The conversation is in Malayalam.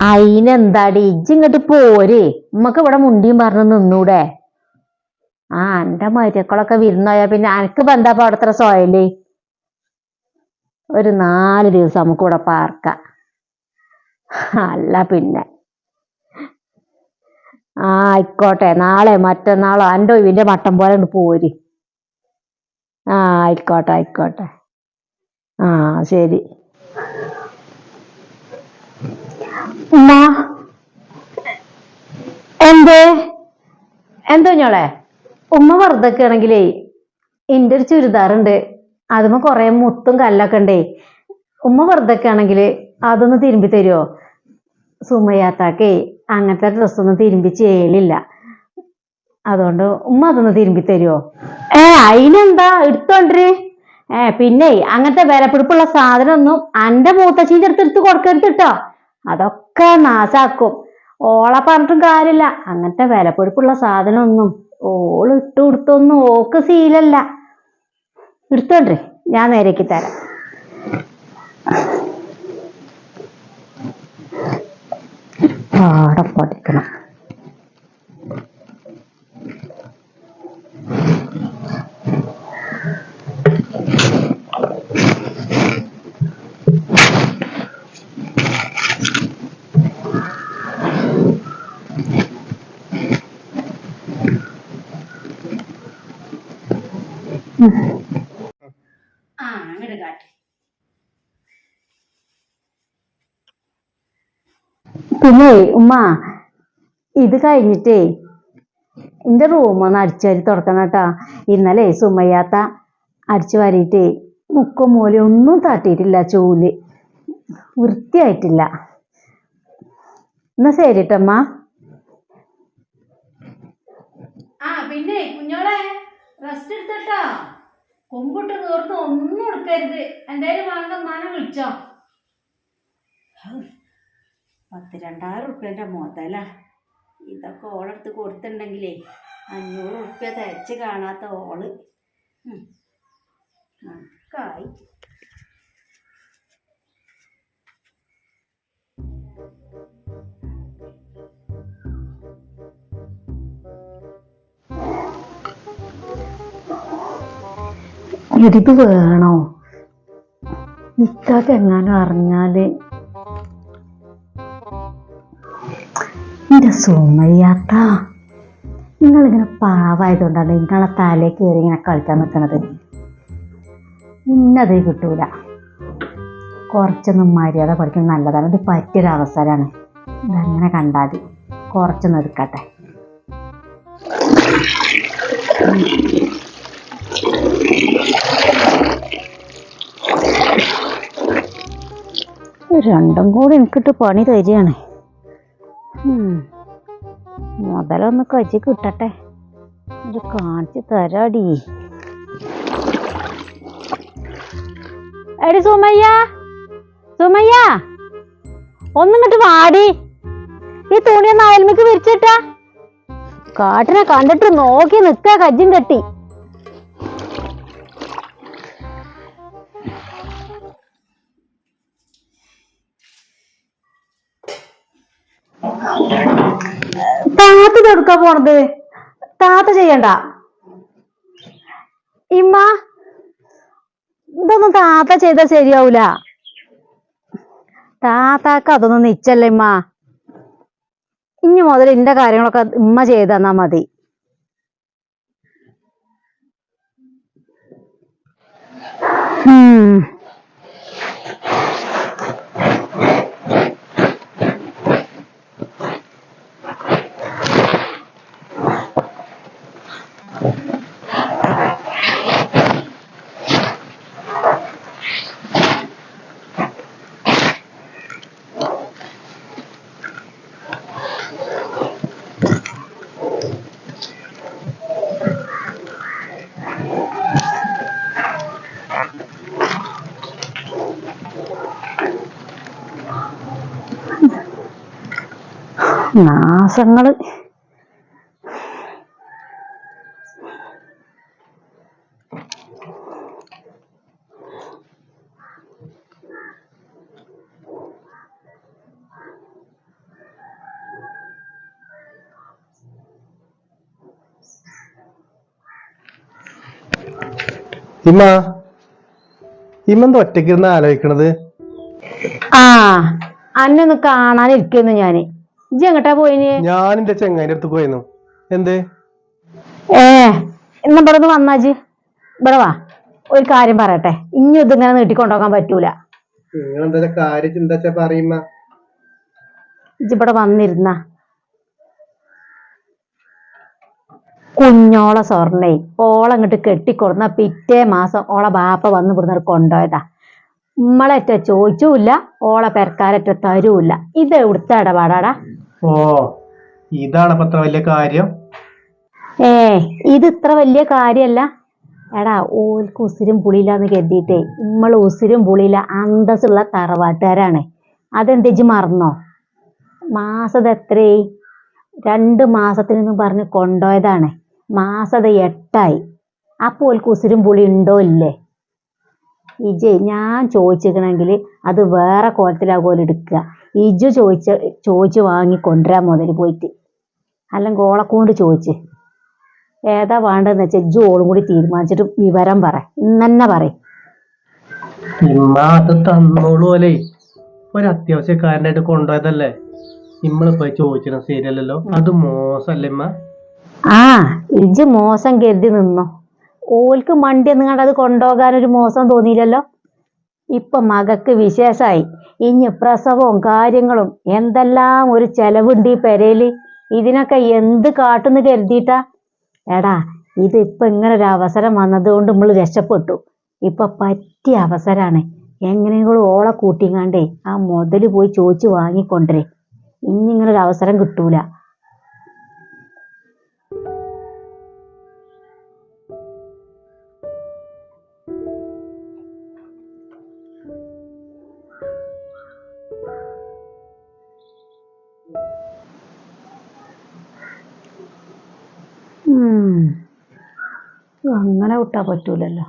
അയിനെന്താടി ഇജ്ജ് ഇങ്ങോട്ട് പോര്. ഉമ്മക്ക് ഇവിടെ മുണ്ടിയും പറഞ്ഞു നിന്നൂടെ. ആ എന്റെ മരുക്കളൊക്കെ വിരുന്നോയാ പിന്നെ അനക്ക് ബന്ധാപ്പ അവിടത്തെ സോയൽ? ഒരു നാല് ദിവസം നമുക്ക് ഇവിടെ പാർക്കാം. അല്ല പിന്നെ. ആ ആയിക്കോട്ടെ. നാളെ മറ്റന്നാളോ? എന്റെ ഒഴിവിന്റെ മട്ടം പോലെ ഉണ്ട് പോര്. ആ ആയിക്കോട്ടെ ആയിക്കോട്ടെ. ആ ശരി. ഉമ്മ എന്തേ? എന്തോ ഞോളെ? ഉമ്മ വെറുതെക്കാണെങ്കിലേ എന്റെ ഒരു ചുരിദാറുണ്ട്. അതുമ കൊറേ മുത്തും കല്ലൊക്കെ ഉണ്ടേ. ഉമ്മ വെറുതെക്കാണെങ്കിൽ ആണെങ്കിൽ അതൊന്ന് തിരുമ്പി തരുമോ സുമയാത്താക്കേ അങ്ങനത്തെ ഡ്രസ്സൊന്നും തിരുമ്പി ചെയ്യലില്ല അതുകൊണ്ട് ഉമ്മ അതൊന്ന് തിരുമ്പി തരുമോ ഏ അതിനെന്താ എടുത്തോണ്ടര്. ഏ പിന്നെ അങ്ങനത്തെ വിലപിടിപ്പുള്ള സാധനം ഒന്നും അന്റെ മൂത്തച്ഛന്റെ അടുത്ത് എടുത്ത് കൊടുക്കരുത് കേട്ടോ അതൊക്കെ നാശാക്കും. ഓളെ പറഞ്ഞിട്ടും കാര്യമില്ല. അങ്ങനത്തെ വിലപ്പൊഴുപ്പുള്ള സാധനമൊന്നും ഓൾ ഇട്ട് കൊടുത്തൊന്നും ഓക്ക് സീലല്ല എടുത്തോണ്ടേ ഞാൻ നേരേക്ക് തരാം. പാടം പഠിക്കണം കാട്ടി. പിന്നെ ഉമ്മ ഇത് കഴിഞ്ഞിട്ടേ എന്റെ റൂം ഒന്ന് അടിച്ചുവാരി തുടക്കണം കേട്ടാ ഇന്നലെ സുമയ്യാത്ത അടിച്ചു വാരിയിട്ടേ മുക്കും മൂലയും ഒന്നും തട്ടിയിട്ടില്ല ചൂൽ. വൃത്തിയായിട്ടില്ല. എന്നാ ശരി കേട്ടമ്മ ആ പിന്നെ കുഞ്ഞോളെ റെസ്റ്റ് എടുത്തട്ടാ. കൊമ്പിട്ട് തീർന്ന് ഒന്നും എടുക്കരുത്. എന്തായാലും വാങ്ങ. മാനം വിളിച്ചോ? പത്ത് രണ്ടായിരം ഉറുപ്പ്യന്റെ മുതല. ഇതൊക്കെ ഓളെടുത്ത് കൊടുത്തിട്ടുണ്ടെങ്കിലേ അഞ്ഞൂറ് ഉറുപ്പ്യ തയ്ച്ച് കാണാത്ത ഓൾ. ഉം. ഇത് വേണോ? നിക്കാക്ക് എങ്ങാനും അറിഞ്ഞാൽ. എന്റെ സോമയ്യാത്ത നിങ്ങളിങ്ങനെ പാവായതുകൊണ്ടാണ് നിങ്ങളെ തലേ കയറി ഇങ്ങനെ കളിക്കാൻ നിൽക്കണത് ഇന്നത് കിട്ടൂല. കുറച്ചൊന്നും മര്യാദ പഠിക്കുന്നത് നല്ലതാണ്. ഇത് പറ്റിയൊരു അവസരമാണ്. ഇതങ്ങനെ കണ്ടാൽ മതി. കുറച്ചൊന്നും എടുക്കട്ടെ. രണ്ടും കൂടി എനിക്കിട്ട് പണി തരികയാണ്. മുതലൊന്ന് കച്ചി കിട്ടട്ടെ. ഇത് കാണിച്ച് തരാടി. എടി സുമയ്യ സുമയ്യ ഒന്നിങ്ങോട്ട് വാടി. ഈ തുണിയൊന്ന് അയൽമിക്ക് വിരിച്ചിട്ടാ. കാട്ടിനെ കണ്ടിട്ട് നോക്കി നിൽക്കാ കജ്ജും കെട്ടി. താത്ത തൊടുക്കാൻ പോണത്. താത്ത ചെയ്യണ്ട. ഇമ്മ ഇതൊന്നും താത്ത ചെയ്താൽ ശരിയാവൂല. താത്താക്ക് അതൊന്നും നിച്ചല്ല ഇമ്മ. ഇനി മുതൽ ഇന്റെ കാര്യങ്ങളൊക്കെ ഇമ്മ ചെയ്ത് തന്നാ മതി. ഉം. നാശങ്ങൾ. ഇമ്മ ഇമ്മന്ത് ഒറ്റക്കിരുന്ന ആലോചിക്കണത്? ആ അന്നൊന്ന് കാണാനിരിക്കുന്നു ഞാനേ. ഇജ്ജ് എങ്ങട്ടാ പോയിന്? ഞാൻ എന്റെ ചെങ്ങായിന്റെ അടുത്ത് പോയിരുന്നു എന്തേ? ഏ എന്നാ ഇവിടെ ഒന്ന് വന്നാജ് ഇവിടെ വാ. ഒരു കാര്യം പറയട്ടെ. ഇനി ഇതിങ്ങനെ നീട്ടിക്കൊണ്ടുപോകാൻ പറ്റൂല. നിങ്ങൾ എന്താ കാര്യം ചിന്താച്ചാ പറയുമ്പ ഇജ്ജ് ഇവിടെ വന്നിരുന്ന. കുഞ്ഞോളെ സ്വർണേ ഓളങ്ങോട്ട് കെട്ടിക്കൊടുന്ന പിറ്റേ മാസം ഓളെ ബാപ്പ വന്ന് ഇവിടുന്ന് കൊണ്ടുപോയതാ. നമ്മളെറ്റ ചോദിച്ചുമില്ല ഓളെ പെരക്കാരറ്റ തരൂല്ല. ഇത് എവിടുത്തെ ഇടപാടാടാ? ഓ ഇതാണ് അപ്പൊ അത്ര വലിയ കാര്യം? ഏ ഇത് ഇത്ര വലിയ കാര്യല്ല. എടാ ഓൽക്ക് ഉസിരും പുളിയില്ലാന്ന് കരുതിയിട്ടേ നമ്മൾ ഉസിരും പുളിയില്ല അന്തസ്സുള്ള തറവാട്ടുകാരാണ്. അതെന്തെച്ച് മറന്നോ? മാസത എത്രേ രണ്ട് മാസത്തിനെന്ന് പറഞ്ഞ് കൊണ്ടുപോയതാണ് മാസത എട്ടായി. അപ്പോൾ ഓൽക്ക് ഉസിരും പുളി ഉണ്ടോ ഇല്ലേ? ഇജേ ഞാൻ ചോദിച്ചിരിക്കണമെങ്കിൽ അത് വേറെ കോലത്തിലാകുമല്ലോ എടുക്കുക. ഇജു ചോദിച്ച ചോദിച്ച് വാങ്ങി കൊണ്ടുവരാൻ മുതൽ പോയിട്ട്. അല്ലെങ്കിൽ ഓളക്കൊണ്ട് ചോദിച്ച്. ഏതാ വേണ്ടതെന്ന് വെച്ചാൽ ഇജു ഓളും കൂടി തീരുമാനിച്ചിട്ട് വിവരം പറ. ഇന്നെ പറയും അത് തന്നോളൂ അല്ലേ ഒരു അത്യാവശ്യക്കാരനായിട്ട് കൊണ്ടുപോയതല്ലേ? ഇമ്മൾ പോയി ചോദിച്ചിരുന്ന ശരിയല്ലല്ലോ അത് ഇമ്മ? ആ ഇജ് മോശം കരുതി നിന്നോ. ഓൽക്ക് മണ്ടി എന്ന് കണ്ടത് കൊണ്ടുപോകാൻ ഒരു മോശം തോന്നിയില്ലല്ലോ? ഇപ്പൊ മകക്ക് വിശേഷമായി ഇനി പ്രസവവും കാര്യങ്ങളും എന്തെല്ലാം ഒരു ചെലവുണ്ട് ഈ പെരയിൽ ഇതിനൊക്കെ എന്ത് കാട്ടുന്ന് കരുതിയിട്ടാ? എടാ ഇത് ഇപ്പൊ ഇങ്ങനെ ഒരു അവസരം വന്നതുകൊണ്ട് നമ്മൾ രക്ഷപ്പെട്ടു. ഇപ്പൊ പറ്റിയ അവസരാണ്. എങ്ങനെയെങ്കിലും ഓളെ കൂട്ടിങ്ങാണ്ടേ ആ മുതൽ പോയി ചോദിച്ചു വാങ്ങിക്കൊണ്ടേ ഇനി ഇങ്ങനെ ഒരു അവസരം കിട്ടൂല. അങ്ങനെ വിട്ടാ പറ്റൂലല്ലോ.